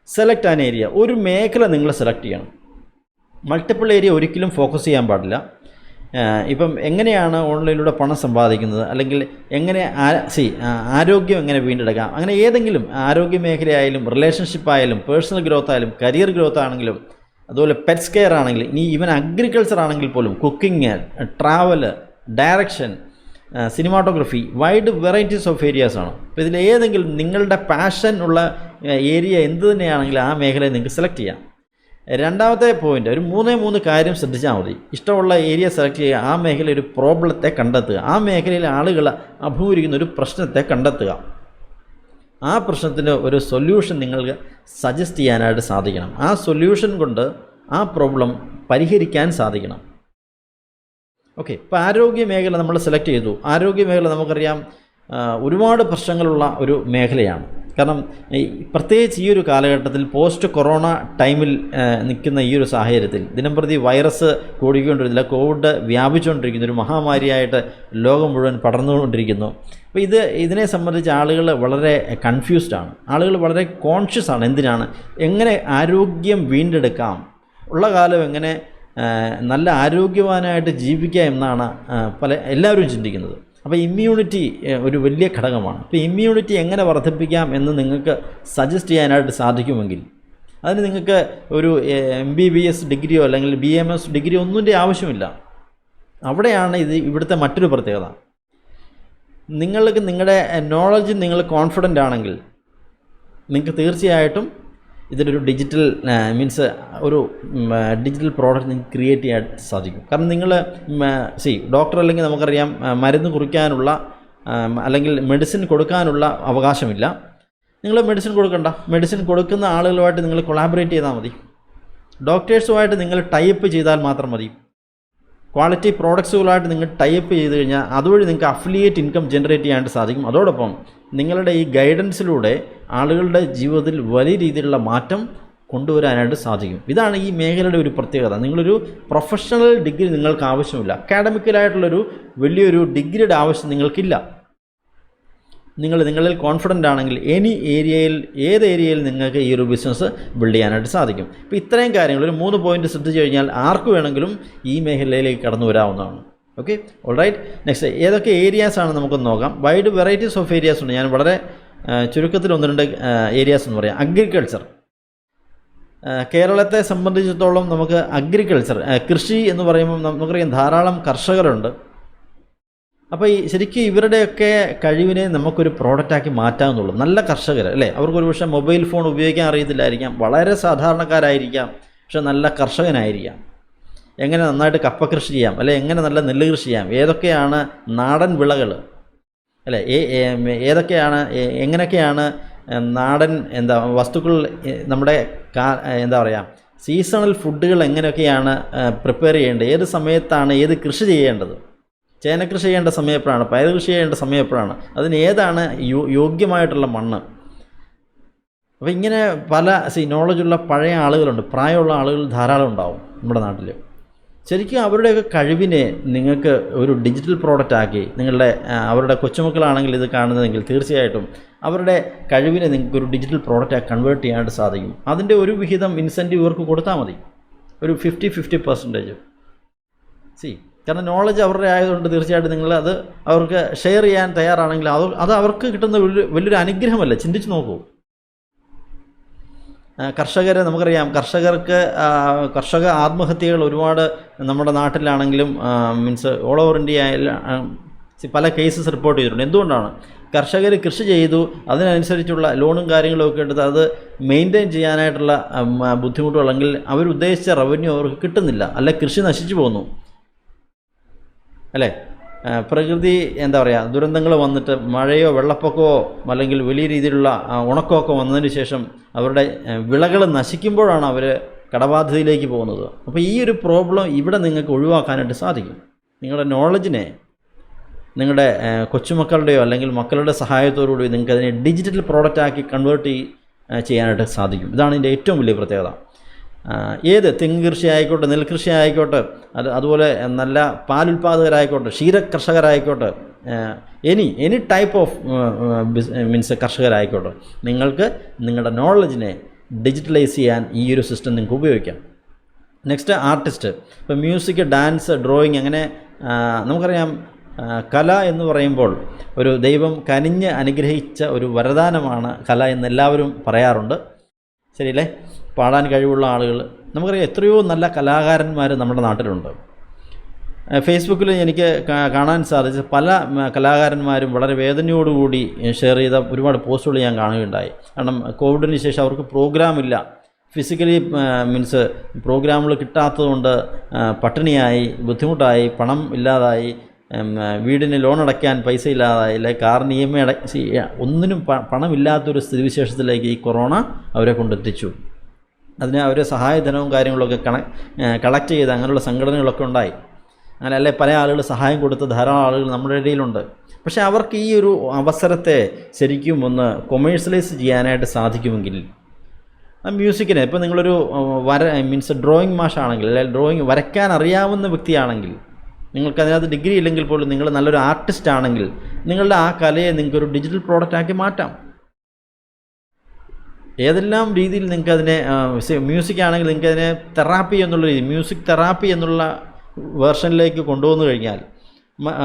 സെലക്ട് ആൻ ഏരിയ ഒരു മേഖല നിങ്ങൾ സെലക്ട് ചെയ്യണം. മൾട്ടിപ്പിൾ ഏരിയ ഒരിക്കലും ഫോക്കസ് ചെയ്യാൻ പാടില്ല. ഇപ്പം എങ്ങനെയാണ് ഓൺലൈനിലൂടെ പണം സമ്പാദിക്കുന്നത്? അല്ലെങ്കിൽ എങ്ങനെ സി ആരോഗ്യം എങ്ങനെ വീണ്ടെടുക്കാം? അങ്ങനെ ഏതെങ്കിലും ആരോഗ്യ മേഖലയായാലും റിലേഷൻഷിപ്പ് ആയാലും പേഴ്സണൽ ഗ്രോത്ത് ആയാലും കരിയർ ഗ്രോത്ത് ആണെങ്കിലും അതുപോലെ പെറ്റ്സ് കെയർ ആണെങ്കിലും ഇനി ഈവൻ അഗ്രികൾച്ചർ ആണെങ്കിൽ പോലും cooking travel direction cinematography wide varieties of areas ആണ്. അപ്പോൾ ഇതിൽ ഏതെങ്കിലും നിങ്ങളുടെ പാഷൻ ഉള്ള ഏരിയ എന്ത് തന്നെയാണെങ്കിലും ആ മേഖലയെ നിങ്ങൾക്ക് സെലക്ട് ചെയ്യാം. രണ്ടാമത്തെ പോയിന്റ് ഒരു മൂന്നേ മൂന്ന് കാര്യം ശ്രദ്ധിച്ചാൽ മതി. ഇഷ്ടമുള്ള ഏരിയ സെലക്ട് ചെയ്യുക ആ മേഖലയിൽ ഒരു പ്രോബ്ലത്തെ കണ്ടെത്തുക. ആ മേഖലയിലെ ആളുകൾ അഭിമുഖീകരിക്കുന്ന ഒരു പ്രശ്നത്തെ കണ്ടെത്തുക. ആ പ്രശ്നത്തിന് ഒരു സൊല്യൂഷൻ നിങ്ങൾക്ക് സജസ്റ്റ് ചെയ്യാനായിട്ട് സാധിക്കണം. ആ സൊല്യൂഷൻ കൊണ്ട് ആ പ്രോബ്ലം പരിഹരിക്കാൻ സാധിക്കണം. ഓക്കെ ഇപ്പോൾ ആരോഗ്യ മേഖല നമ്മൾ സെലക്ട് ചെയ്തു. ആരോഗ്യ മേഖല നമുക്കറിയാം ഒരുപാട് പ്രശ്നങ്ങളുള്ള ഒരു മേഖലയാണ്. കാരണം പ്രത്യേകിച്ച് ഈ ഒരു കാലഘട്ടത്തിൽ പോസ്റ്റ് കൊറോണ ടൈമിൽ നിൽക്കുന്ന ഈ ഒരു സാഹചര്യത്തിൽ ദിനംപ്രതി വൈറസ് കൂടിക്കൊണ്ടിരിക്കില്ല കോവിഡ് വ്യാപിച്ചുകൊണ്ടിരിക്കുന്നു ഒരു മഹാമാരിയായിട്ട് ലോകം മുഴുവൻ പടർന്നുകൊണ്ടിരിക്കുന്നു. അപ്പോൾ ഇത് ഇതിനെ സംബന്ധിച്ച് ആളുകൾ വളരെ കൺഫ്യൂസ്ഡ് ആണ്. ആളുകൾ വളരെ കോൺഷ്യസ് ആണ് എന്തിനാണ്? എങ്ങനെ ആരോഗ്യം വീണ്ടെടുക്കാം? ഉള്ള കാലം എങ്ങനെ നല്ല ആരോഗ്യവാനായിട്ട് ജീവിക്കുക എന്നാണ് പല എല്ലാവരും ചിന്തിക്കുന്നത്. അപ്പോൾ ഇമ്മ്യൂണിറ്റി ഒരു വലിയ ഘടകമാണ്. അപ്പോൾ ഇമ്മ്യൂണിറ്റി എങ്ങനെ വർദ്ധിപ്പിക്കാം എന്ന് നിങ്ങൾക്ക് സജസ്റ്റ് ചെയ്യാനായിട്ട് സാധിക്കുമെങ്കിൽ അതിന് നിങ്ങൾക്ക് ഒരു എം ബി ബി എസ് ഡിഗ്രിയോ അല്ലെങ്കിൽ ബി എം എസ് ഡിഗ്രിയോ ഒന്നിന്റെ ആവശ്യമില്ല. അവിടെയാണ് ഇത് ഇവിടുത്തെ മറ്റൊരു പ്രത്യേകത. നിങ്ങൾക്ക് നിങ്ങളുടെ നോളജ് നിങ്ങൾ കോൺഫിഡന്റ് ആണെങ്കിൽ നിങ്ങൾക്ക് തീർച്ചയായിട്ടും ഇതിലൊരു ഡിജിറ്റൽ മീൻസ് ഒരു ഡിജിറ്റൽ പ്രോഡക്റ്റ് നിങ്ങൾക്ക് ക്രിയേറ്റ് ചെയ്യാൻ സാധിക്കും. കാരണം നിങ്ങൾ സി ഡോക്ടർ അല്ലെങ്കിൽ നമുക്കറിയാം മരുന്ന് കുറിക്കാനുള്ള അല്ലെങ്കിൽ മെഡിസിൻ കൊടുക്കാനുള്ള അവകാശമില്ല. നിങ്ങൾ മെഡിസിൻ കൊടുക്കണ്ട. മെഡിസിൻ കൊടുക്കുന്ന ആളുകളുമായിട്ട് നിങ്ങൾ കൊളാബറേറ്റ് ചെയ്താൽ മതി. ഡോക്ടേഴ്സുമായിട്ട് നിങ്ങൾ ടൈപ്പ് ചെയ്താൽ മാത്രം മതി. ക്വാളിറ്റി പ്രോഡക്ട്സുകളായിട്ട് നിങ്ങൾ ടൈപ്പ് ചെയ്ത് കഴിഞ്ഞാൽ അതുവഴി നിങ്ങൾക്ക് അഫിലിയേറ്റ് ഇൻകം ജനറേറ്റ് ചെയ്യാനായിട്ട് സാധിക്കും. അതോടൊപ്പം നിങ്ങളുടെ ഈ ഗൈഡൻസിലൂടെ ആളുകളുടെ ജീവിതത്തിൽ വലിയ രീതിയിലുള്ള മാറ്റം കൊണ്ടുവരാനായിട്ട് സാധിക്കും. ഇതാണ് ഈ മേഖലയുടെ ഒരു പ്രത്യേകത. നിങ്ങളൊരു പ്രൊഫഷണൽ ഡിഗ്രി നിങ്ങൾക്ക് ആവശ്യമില്ല. അക്കാഡമിക്കലായിട്ടുള്ളൊരു വലിയൊരു ഡിഗ്രിയുടെ ആവശ്യം നിങ്ങൾക്കില്ല. നിങ്ങൾ നിങ്ങളിൽ കോൺഫിഡന്റ് ആണെങ്കിൽ എനി ഏരിയയിൽ ഏത് ഏരിയയിൽ നിങ്ങൾക്ക് ഈ ഒരു ബിസിനസ് ബിൽഡ് ചെയ്യാനായിട്ട് സാധിക്കും. ഇപ്പോൾ ഇത്രയും കാര്യങ്ങൾ ഒരു മൂന്ന് പോയിന്റ് ശ്രദ്ധിച്ചു കഴിഞ്ഞാൽ ആർക്ക് വേണമെങ്കിലും ഈ മേഖലയിലേക്ക് കടന്നു വരാവുന്നതാണ്. ഓക്കെ ഓൾറൈറ്റ് നെക്സ്റ്റ് ഏതൊക്കെ ഏരിയാസാണ് നമുക്കൊന്ന് നോക്കാം. വൈഡ് വെറൈറ്റീസ് ഓഫ് ഏരിയാസ് ഉണ്ട്. ഞാൻ വളരെ ചുരുക്കത്തിൽ ഒന്ന് രണ്ട് ഏരിയാസ് എന്ന് പറയാം. അഗ്രികൾച്ചർ കേരളത്തെ സംബന്ധിച്ചിടത്തോളം നമുക്ക് അഗ്രികൾച്ചർ കൃഷി എന്ന് പറയുമ്പോൾ നമുക്കറിയാം ധാരാളം കർഷകരുണ്ട്. അപ്പോൾ ഈ ശരിക്കും ഇവരുടെയൊക്കെ കഴിവിനെ നമുക്കൊരു പ്രോഡക്റ്റാക്കി മാറ്റാമെന്നുള്ളൂ നല്ല കർഷകർ അല്ലേ? അവർക്ക് ഒരു പക്ഷേ മൊബൈൽ ഫോൺ ഉപയോഗിക്കാൻ അറിയത്തില്ലായിരിക്കാം. വളരെ സാധാരണക്കാരായിരിക്കാം. പക്ഷെ നല്ല കർഷകനായിരിക്കാം. എങ്ങനെ നന്നായിട്ട് കപ്പ കൃഷി ചെയ്യാം അല്ലെ? എങ്ങനെ നല്ല നെല്ല് കൃഷി ചെയ്യാം? ഏതൊക്കെയാണ് നാടൻ വിളകൾ അല്ലേ? ഏതൊക്കെയാണ് എങ്ങനെയൊക്കെയാണ് നാടൻ എന്താ വസ്തുക്കൾ നമ്മുടെ എന്താ പറയുക സീസണൽ ഫുഡുകൾ എങ്ങനെയൊക്കെയാണ് പ്രിപ്പയർ ചെയ്യേണ്ടത്? ഏത് സമയത്താണ് ഏത് കൃഷി ചെയ്യേണ്ടത്? ചേന കൃഷി ചെയ്യേണ്ട സമയം എപ്പോഴാണ് പയർ കൃഷി ചെയ്യേണ്ട സമയം എപ്പോഴാണ് അതിന് ഏതാണ് യോഗ്യമായിട്ടുള്ള മണ്ണ്? അപ്പോൾ ഇങ്ങനെ പല സി നോളജുള്ള പഴയ ആളുകളുണ്ട് പ്രായമുള്ള ആളുകൾ ധാരാളം ഉണ്ടാവും നമ്മുടെ നാട്ടിൽ ശരിക്കും അവരുടെയൊക്കെ കഴിവിനെ നിങ്ങൾക്ക് ഒരു ഡിജിറ്റൽ പ്രോഡക്റ്റ് ആക്കി നിങ്ങളുടെ അവരുടെ കൊച്ചുമക്കളാണെങ്കിൽ ഇത് കാണുന്നതെങ്കിൽ തീർച്ചയായിട്ടും അവരുടെ കഴിവിനെ നിങ്ങൾക്ക് ഒരു ഡിജിറ്റൽ പ്രോഡക്റ്റ് പ്രോഡക്റ്റായി കൺവേർട്ട് ചെയ്യാനായിട്ട് സാധിക്കും. അതിന്റെ ഒരു വിഹിതം ഇൻസെന്റീവ് ഇവർക്ക് കൊടുത്താൽ മതി. ഒരു ഫിഫ്റ്റി ഫിഫ്റ്റി പെർസെന്റേജ് സി കാരണം നോളജ് അവരുടെ ആയതുകൊണ്ട് തീർച്ചയായിട്ടും നിങ്ങൾ അത് അവർക്ക് ഷെയർ ചെയ്യാൻ തയ്യാറാണെങ്കിൽ അത് അത് അവർക്ക് കിട്ടുന്ന വലിയൊരു അനുഗ്രഹമല്ല? ചിന്തിച്ച് നോക്കൂ. കർഷകർ നമുക്കറിയാം. കർഷകർക്ക് കർഷക ആത്മഹത്യകൾ ഒരുപാട് നമ്മുടെ നാട്ടിലാണെങ്കിലും മീൻസ് ഓൾ ഓവർ ഇന്ത്യയിൽ ആ, പല കേസസ് റിപ്പോർട്ട് ചെയ്തിട്ടുണ്ട്. എന്തുകൊണ്ടാണ്? കർഷകർ കൃഷി ചെയ്തു അതിനനുസരിച്ചുള്ള ലോണും കാര്യങ്ങളും ഒക്കെ എടുത്ത് അത് മെയിന്റെയിൻ ചെയ്യാനായിട്ടുള്ള ബുദ്ധിമുട്ടുകൾ അല്ലെങ്കിൽ അവരുദ്ദേശിച്ച റവന്യൂ അവർക്ക് കിട്ടുന്നില്ല. അല്ലെ കൃഷി നശിച്ചു പോകുന്നു. അല്ലേ? പ്രകൃതി എന്താ പറയുക ദുരന്തങ്ങൾ വന്നിട്ട് മഴയോ വെള്ളപ്പൊക്കമോ അല്ലെങ്കിൽ വലിയ രീതിയിലുള്ള ഉണക്കമൊക്കെ വന്നതിന് ശേഷം അവരുടെ വിളകൾ നശിക്കുമ്പോഴാണ് അവർ കടബാധ്യതയിലേക്ക് പോകുന്നത്. അപ്പോൾ ഈ ഒരു പ്രോബ്ലം ഇവിടെ നിങ്ങൾക്ക് ഒഴിവാക്കാനായിട്ട് സാധിക്കും. നിങ്ങളുടെ നോളജിനെ നിങ്ങളുടെ കൊച്ചുമക്കളുടെയോ അല്ലെങ്കിൽ മക്കളുടെ സഹായത്തോടുകൂടി നിങ്ങൾക്ക് അതിനെ ഡിജിറ്റൽ പ്രോഡക്റ്റ് ആക്കി കൺവേർട്ട് ചെയ്യാനായിട്ട് സാധിക്കും. ഇതാണ് ഇതിന്റെ ഏറ്റവും വലിയ പ്രത്യേകത. ഏത് തെങ്ങ് കൃഷി ആയിക്കോട്ടെ നെൽകൃഷി ആയിക്കോട്ടെ അത് അതുപോലെ നല്ല പാലുൽപാദകരായിക്കോട്ടെ ക്ഷീര കർഷകരായിക്കോട്ടെ any any type of means കർഷകരായിക്കോട്ടെ നിങ്ങൾക്ക് നിങ്ങളുടെ നോളജിനെ ഡിജിറ്റലൈസ് ചെയ്യാൻ ഈ ഒരു സിസ്റ്റം നിങ്ങൾക്ക് ഉപയോഗിക്കാം. നെക്സ്റ്റ് ആർട്ടിസ്റ്റ് ഇപ്പോൾ മ്യൂസിക് ഡാൻസ് ഡ്രോയിങ് അങ്ങനെ നമുക്കറിയാം കല എന്ന് പറയുമ്പോൾ ഒരു ദൈവം കനിഞ്ഞ് അനുഗ്രഹിച്ച ഒരു വരദാനമാണ് കല എന്ന് എല്ലാവരും പറയാറുണ്ട്. ശരിയല്ലേ? പാടാൻ കഴിവുള്ള ആളുകൾ. നമുക്കറിയാം എത്രയോ നല്ല കലാകാരന്മാർ നമ്മുടെ നാട്ടിലുണ്ട്. ഫേസ്ബുക്കിൽ എനിക്ക് കാണാൻ സാധിച്ച പല കലാകാരന്മാരും വളരെ വേദനയോടുകൂടി ഷെയർ ചെയ്ത ഒരുപാട് പോസ്റ്റുകൾ ഞാൻ കാണുകയുണ്ടായി. കാരണം കോവിഡിന് ശേഷം അവർക്ക് പ്രോഗ്രാമില്ല. ഫിസിക്കലി മീൻസ് പ്രോഗ്രാമുകൾ കിട്ടാത്തതുകൊണ്ട് പട്ടിണിയായി ബുദ്ധിമുട്ടായി പണം ഇല്ലാതായി വീടിന് ലോൺ അടയ്ക്കാൻ പൈസ ഇല്ലാതായി അല്ലെ കാർ ഇ അട ഒന്നിനും പണമില്ലാത്തൊരു സ്ഥിതിവിശേഷത്തിലേക്ക് ഈ കൊറോണ അവരെ കൊണ്ടെത്തിച്ചു. അതിന് അവർ സഹായധനവും കാര്യങ്ങളൊക്കെ കണ കളക്ട് ചെയ്ത് അങ്ങനെയുള്ള സംഘടനകളൊക്കെ ഉണ്ടായി. അങ്ങനെ അല്ലെ പല ആളുകൾ സഹായം കൊടുത്ത ധാരാളം ആളുകൾ നമ്മുടെ ഇടയിലുണ്ട്. പക്ഷേ അവർക്ക് ഈ ഒരു അവസരത്തെ ശരിക്കും ഒന്ന് കൊമേഴ്സ്യലൈസ് ചെയ്യാനായിട്ട് സാധിക്കുമെങ്കിൽ ആ മ്യൂസിക്കിനെ ഇപ്പോൾ നിങ്ങളൊരു വര മീൻസ് ഡ്രോയിങ് മാഷാണെങ്കിൽ അല്ലെങ്കിൽ ഡ്രോയിങ് വരയ്ക്കാൻ അറിയാവുന്ന വ്യക്തിയാണെങ്കിൽ നിങ്ങൾക്ക് അതിനകത്ത് ഡിഗ്രി ഇല്ലെങ്കിൽ പോലും നിങ്ങൾ നല്ലൊരു ആർട്ടിസ്റ്റ് ആണെങ്കിൽ നിങ്ങളുടെ ആ കലയെ നിങ്ങൾക്കൊരു ഡിജിറ്റൽ പ്രോഡക്റ്റ് ആക്കി മാറ്റാം. ഏതെല്ലാം രീതിയിൽ നിങ്ങൾക്ക് അതിനെ മ്യൂസിക് ആണെങ്കിൽ നിങ്ങൾക്ക് അതിനെ തെറാപ്പി എന്നുള്ള രീതി മ്യൂസിക് തെറാപ്പി എന്നുള്ള വേർഷനിലേക്ക് കൊണ്ടുവന്നു കഴിഞ്ഞാൽ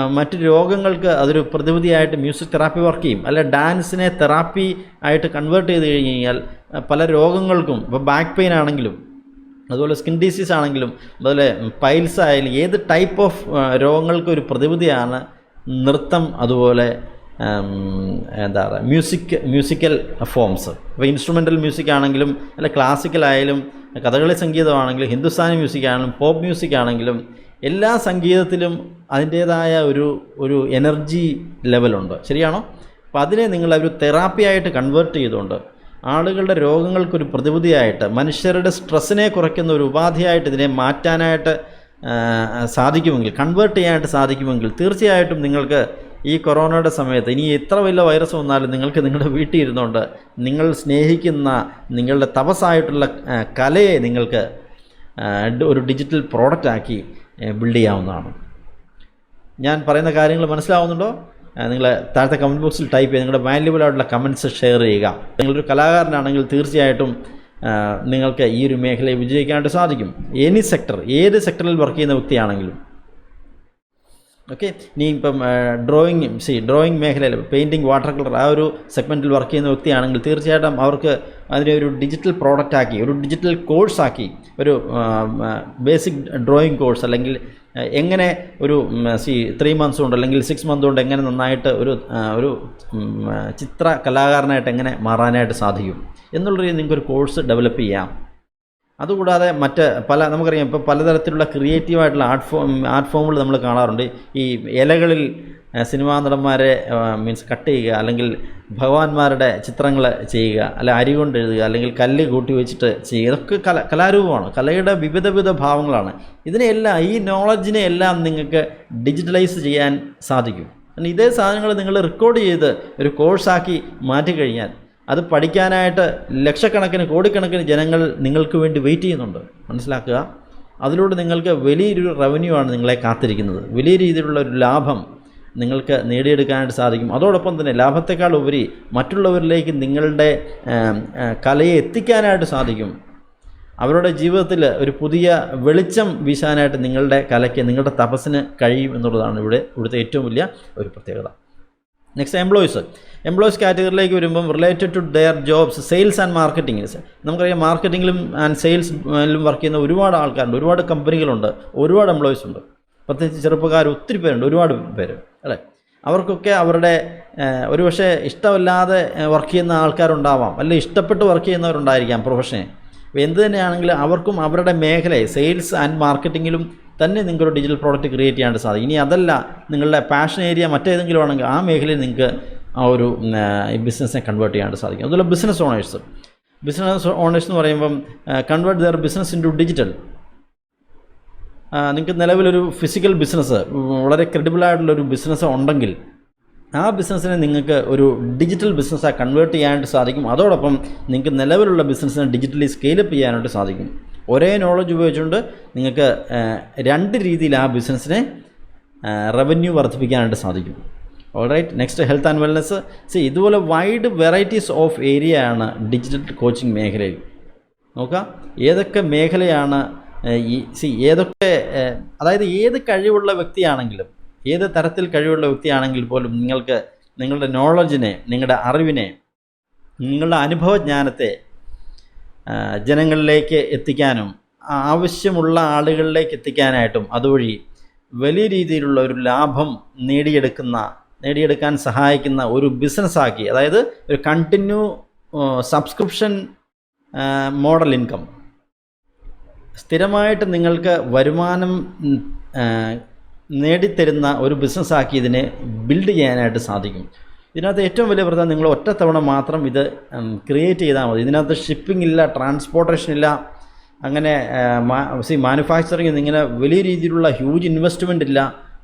മറ്റ് രോഗങ്ങൾക്ക് അതൊരു പ്രതിവിധിയായിട്ട് മ്യൂസിക് തെറാപ്പി വർക്ക് ചെയ്യും. അല്ല ഡാൻസിനെ തെറാപ്പി ആയിട്ട് കൺവേർട്ട് ചെയ്ത് കഴിഞ്ഞ് കഴിഞ്ഞാൽ പല രോഗങ്ങൾക്കും ഇപ്പോൾ ബാക്ക് പെയിൻ ആണെങ്കിലും അതുപോലെ സ്കിൻ ഡിസീസ് ആണെങ്കിലും അതുപോലെ പൈൽസ് ആയാലും ഏത് ടൈപ്പ് ഓഫ് രോഗങ്ങൾക്കൊരു പ്രതിവിധിയാണ് നൃത്തം അതുപോലെ എന്താ പറയുക മ്യൂസിക് മ്യൂസിക്കൽ ഫോംസ് ഇപ്പോൾ ഇൻസ്ട്രുമെന്റൽ മ്യൂസിക് ആണെങ്കിലും അല്ല ക്ലാസിക്കൽ ആയാലും കഥകളി സംഗീതമാണെങ്കിലും ഹിന്ദുസ്ഥാനി മ്യൂസിക് ആണെങ്കിലും പോപ്പ് മ്യൂസിക് ആണെങ്കിലും എല്ലാ സംഗീതത്തിലും അതിന്റേതായ ഒരു ഒരു എനർജി ലെവലുണ്ട് ശരിയാണോ? അപ്പോൾ അതിനെ നിങ്ങൾ ഒരു തെറാപ്പിയായിട്ട് കൺവേർട്ട് ചെയ്തുകൊണ്ട് ആളുകളുടെ രോഗങ്ങൾക്കൊരു പ്രതിവിധിയായിട്ട് മനുഷ്യരുടെ സ്ട്രെസ്സിനെ കുറയ്ക്കുന്ന ഒരു ഉപാധിയായിട്ട് ഇതിനെ മാറ്റാനായിട്ട് സാധിക്കുമെങ്കിൽ കൺവേർട്ട് ചെയ്യാനായിട്ട് സാധിക്കുമെങ്കിൽ തീർച്ചയായിട്ടും നിങ്ങൾക്ക് ഈ കൊറോണയുടെ സമയത്ത് ഇനി എത്ര വലിയ വൈറസ് വന്നാലും നിങ്ങൾക്ക് നിങ്ങളുടെ വീട്ടിൽ ഇരുന്നുകൊണ്ട് നിങ്ങൾ സ്നേഹിക്കുന്ന നിങ്ങളുടെ തപസ്സായിട്ടുള്ള കലയെ നിങ്ങൾക്ക് ഒരു ഡിജിറ്റൽ പ്രോഡക്റ്റാക്കി ബിൽഡ് ചെയ്യാവുന്നതാണ്. ഞാൻ പറയുന്ന കാര്യങ്ങൾ മനസ്സിലാവുന്നുണ്ടോ? നിങ്ങൾ താഴത്തെ കമന്റ് ബോക്സിൽ ടൈപ്പ് ചെയ്ത് നിങ്ങളുടെ വാല്യുബിൾ ആയിട്ടുള്ള കമന്റ്സ് ഷെയർ ചെയ്യുക. നിങ്ങളൊരു കലാകാരനാണെങ്കിൽ തീർച്ചയായിട്ടും നിങ്ങൾക്ക് ഈ ഒരു മേഖലയെ വിജയിക്കാനായിട്ട് സാധിക്കും. എനി സെക്ടർ ഏത് സെക്ടറിൽ വർക്ക് ചെയ്യുന്ന വ്യക്തിയാണെങ്കിലും. ഓക്കെ നീ ഇപ്പം ഡ്രോയിങ് സി ഡ്രോയിങ് മേഖലയിൽ പെയിന്റിങ് വാട്ടർ കളർ ആ ഒരു സെഗ്മെന്റിൽ വർക്ക് ചെയ്യുന്ന വ്യക്തിയാണെങ്കിൽ തീർച്ചയായിട്ടും അവർക്ക് അതിനെ ഒരു ഡിജിറ്റൽ പ്രോഡക്റ്റ് ആക്കി ഒരു ഡിജിറ്റൽ കോഴ്സ് ആക്കി ഒരു ബേസിക് ഡ്രോയിങ് കോഴ്സ് അല്ലെങ്കിൽ എങ്ങനെ ഒരു സി ത്രീ മന്ത്സ് കൊണ്ട് അല്ലെങ്കിൽ സിക്സ് മന്ത് കൊണ്ട് എങ്ങനെ നന്നായിട്ട് ഒരു ഒരു ചിത്ര കലാകാരനായിട്ട് എങ്ങനെ മാറാനായിട്ട് സാധിക്കും. എന്നുള്ള രീതിയിൽ നിങ്ങൾക്കൊരു കോഴ്സ് ഡെവലപ്പ് ചെയ്യാം. അതുകൂടാതെ മറ്റ് പല നമുക്കറിയാം ഇപ്പോൾ പലതരത്തിലുള്ള ക്രിയേറ്റീവായിട്ടുള്ള ആർട്ട് ഫോം ആർട്ട് ഫോമുകൾ നമ്മൾ കാണാറുണ്ട്. ഈ ഇലകളിൽ സിനിമാ നടന്മാരെ മീൻസ് കട്ട് ചെയ്യുക അല്ലെങ്കിൽ ഭഗവാന്മാരുടെ ചിത്രങ്ങൾ ചെയ്യുക അല്ല അരി കൊണ്ട് എഴുതുക അല്ലെങ്കിൽ കല്ല് കൂട്ടി വെച്ചിട്ട് ചെയ്യുക ഇതൊക്കെ കല കലാരൂപമാണ്. കലയുടെ വിവിധ വിവിധ ഭാവങ്ങളാണ്. ഇതിനെയെല്ലാം ഈ നോളജിനെ എല്ലാം നിങ്ങൾക്ക് ഡിജിറ്റലൈസ് ചെയ്യാൻ സാധിക്കും. ഇതേ സാധനങ്ങൾ നിങ്ങൾ റെക്കോർഡ് ചെയ്ത് ഒരു കോഴ്സാക്കി മാറ്റിക്കഴിഞ്ഞാൽ അത് പഠിക്കാനായിട്ട് ലക്ഷക്കണക്കിന് കോടിക്കണക്കിന് ജനങ്ങൾ നിങ്ങൾക്ക് വേണ്ടി വെയിറ്റ് ചെയ്യുന്നുണ്ട്. മനസ്സിലാക്കുക? അതിലൂടെ നിങ്ങൾക്ക് വലിയൊരു റവന്യൂ ആണ് നിങ്ങളെ കാത്തിരിക്കുന്നത്. വലിയ രീതിയിലുള്ള ഒരു ലാഭം നിങ്ങൾക്ക് നേടിയെടുക്കാനായിട്ട് സാധിക്കും. അതോടൊപ്പം തന്നെ ലാഭത്തെക്കാൾ ഉപരി മറ്റുള്ളവരിലേക്ക് നിങ്ങളുടെ കലയെ എത്തിക്കാനായിട്ട് സാധിക്കും. അവരുടെ ജീവിതത്തിൽ ഒരു പുതിയ വെളിച്ചം വീശാനായിട്ട് നിങ്ങളുടെ കലയ്ക്ക് നിങ്ങളുടെ തപസ്സിന് കഴിയും എന്നുള്ളതാണ് ഇവിടെ ഇവിടുത്തെ ഏറ്റവും വലിയ ഒരു പ്രത്യേകത. നെക്സ്റ്റ് എംപ്ലോയീസ് എംപ്ലോയീസ് കാറ്റഗറിയിലേക്ക് വരുമ്പം related to their jobs sales and marketing നമുക്കറിയാം മാർക്കറ്റിങ്ങിലും ആൻഡ് സെയിൽസിലും വർക്ക് ചെയ്യുന്ന ഒരുപാട് ആൾക്കാരുണ്ട്. ഒരുപാട് കമ്പനികളുണ്ട് ഒരുപാട് എംപ്ലോയീസ് ഉണ്ട്. പ്രത്യേകിച്ച് ചെറുപ്പക്കാർ ഒത്തിരി പേരുണ്ട്. ഒരുപാട് പേര്. അല്ലേ? അവർക്കൊക്കെ അവരുടെ ഒരുപക്ഷെ ഇഷ്ടമില്ലാതെ വർക്ക് ചെയ്യുന്ന ആൾക്കാരുണ്ടാവാം. അല്ലെങ്കിൽ ഇഷ്ടപ്പെട്ട് വർക്ക് ചെയ്യുന്നവരുണ്ടായിരിക്കാം പ്രൊഫഷനെ എന്ത് തന്നെയാണെങ്കിലും അവർക്കും അവരുടെ മേഖലയെ സെയിൽസ് ആൻഡ് മാർക്കറ്റിങ്ങിലും തന്നെ നിങ്ങൾക്കൊരു ഡിജിറ്റൽ പ്രോഡക്റ്റ് ക്രിയേറ്റ് ചെയ്യാനായിട്ട് സാധിക്കും. ഇനി അതല്ല നിങ്ങളുടെ പാഷൻ ഏരിയ മറ്റേതെങ്കിലും ആണെങ്കിൽ ആ മേഖലയിൽ നിങ്ങൾക്ക് ആ ഒരു ബിസിനസ്സിനെ കൺവേർട്ട് ചെയ്യാനായിട്ട് സാധിക്കും. അതുപോലെ ബിസിനസ് ഓണേഴ്സ് ബിസിനസ് ഓണേഴ്സ് എന്ന് പറയുമ്പം convert their business into digital നിങ്ങൾക്ക് നിലവിലൊരു ഫിസിക്കൽ ബിസിനസ് വളരെ ക്രെഡിബിൾ ആയിട്ടുള്ളൊരു ബിസിനസ് ഉണ്ടെങ്കിൽ ആ ബിസിനസ്സിനെ നിങ്ങൾക്ക് ഒരു ഡിജിറ്റൽ ബിസിനസ്സായി കൺവേർട്ട് ചെയ്യാനായിട്ട് സാധിക്കും. അതോടൊപ്പം നിങ്ങൾക്ക് നിലവിലുള്ള ബിസിനസ്സിനെ ഡിജിറ്റലി സ്കെയിലപ്പ് ചെയ്യാനായിട്ട് സാധിക്കും. ഒരേ നോളജ് ഉപയോഗിച്ചുകൊണ്ട് നിങ്ങൾക്ക് രണ്ട് രീതിയിൽ ആ ബിസിനസ്സിനെ റവന്യൂ വർദ്ധിപ്പിക്കാനായിട്ട് സാധിക്കും. All right next health and wellness see ഇതുപോലെ വൈഡ് വെറൈറ്റീസ് ഓഫ് ഏരിയ ആണ് ഡിജിറ്റൽ കോച്ചിങ് മേഖലയിൽ. നോക്കുക ഏതൊക്കെ മേഖലയാണ് ഈ സി ഏതൊക്കെ അതായത് ഏത് കഴിവുള്ള വ്യക്തിയാണെങ്കിലും ഏത് തരത്തിൽ കഴിവുള്ള വ്യക്തിയാണെങ്കിൽ പോലും നിങ്ങൾക്ക് നിങ്ങളുടെ നോളജിനെ നിങ്ങളുടെ അറിവിനെ നിങ്ങളുടെ അനുഭവജ്ഞാനത്തെ ജനങ്ങളിലേക്ക് എത്തിക്കാനും ആവശ്യമുള്ള ആളുകളിലേക്ക് എത്തിക്കാനായിട്ടും അതുവഴി വലിയ രീതിയിലുള്ള ഒരു ലാഭം നേടിയെടുക്കുന്ന നേടിയെടുക്കാൻ സഹായിക്കുന്ന ഒരു ബിസിനസ്സാക്കി അതായത് ഒരു കണ്ടിന്യൂ സബ്സ്ക്രിപ്ഷൻ മോഡൽ ഇൻകം സ്ഥിരമായിട്ട് നിങ്ങൾക്ക് വരുമാനം നേടിത്തരുന്ന ഒരു ബിസിനസ്സാക്കി ഇതിനെ ബിൽഡ് ചെയ്യാനായിട്ട് സാധിക്കും. ഇതിനകത്ത് ഏറ്റവും വലിയ പ്രധാനം നിങ്ങൾ ഒറ്റത്തവണ മാത്രം ഇത് ക്രിയേറ്റ് ചെയ്താൽ മതി. ഇതിനകത്ത് ഷിപ്പിംഗ് ഇല്ല ട്രാൻസ്പോർട്ടേഷൻ ഇല്ല അങ്ങനെ സി മാനുഫാക്ചറിങ് ഇങ്ങനെ വലിയ രീതിയിലുള്ള ഹ്യൂജ് ഇൻവെസ്റ്റ്മെന്റ് ഇല്ല.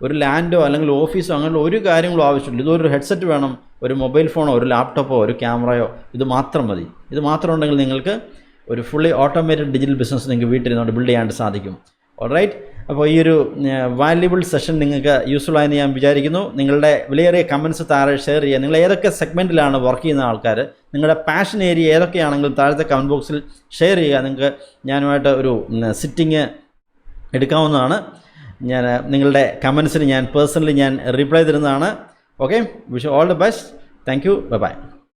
ഒരു ലാൻഡോ അല്ലെങ്കിൽ ഓഫീസോ അങ്ങനെയുള്ള ഒരു കാര്യങ്ങളും ആവശ്യമില്ല. ഇതൊരു ഹെഡ്സെറ്റ് വേണം ഒരു മൊബൈൽ ഫോണോ ഒരു ലാപ്ടോപ്പോ ഒരു ക്യാമറയോ ഇത് മാത്രം മതി. ഇത് മാത്രം ഉണ്ടെങ്കിൽ നിങ്ങൾക്ക് ഒരു ഫുള്ളി ഓട്ടോമേറ്റഡ് ഡിജിറ്റൽ ബിസിനസ് നിങ്ങൾക്ക് വീട്ടിൽ നിന്നുകൊണ്ട് ബിൽഡ് ചെയ്യാനായിട്ട് സാധിക്കും. ഓൾറൈറ്റ് അപ്പോൾ ഈ ഒരു വാല്യുബിൾ സെഷൻ നിങ്ങൾക്ക് യൂസ്ഫുൾ ആയെന്ന് ഞാൻ വിചാരിക്കുന്നു. നിങ്ങളുടെ വിലയേറിയ കമൻസ് താഴെ ഷെയർ ചെയ്യുക. നിങ്ങൾ ഏതൊക്കെ സെഗ്മെന്റിലാണ് വർക്ക് ചെയ്യുന്ന ആൾക്കാർ നിങ്ങളുടെ പാഷൻ ഏരിയ ഏതൊക്കെയാണെങ്കിലും താഴത്തെ കമന്റ് ബോക്സിൽ ഷെയർ ചെയ്യുക. നിങ്ങൾക്ക് ഞാനുമായിട്ട് ഒരു സിറ്റിങ് എടുക്കാവുന്നതാണ്. ഞാൻ നിങ്ങളുടെ കമൻസിന് ഞാൻ പേഴ്സണലി ഞാൻ റിപ്ലൈ തരുന്നതാണ്. Okay wish all the best thank you bye bye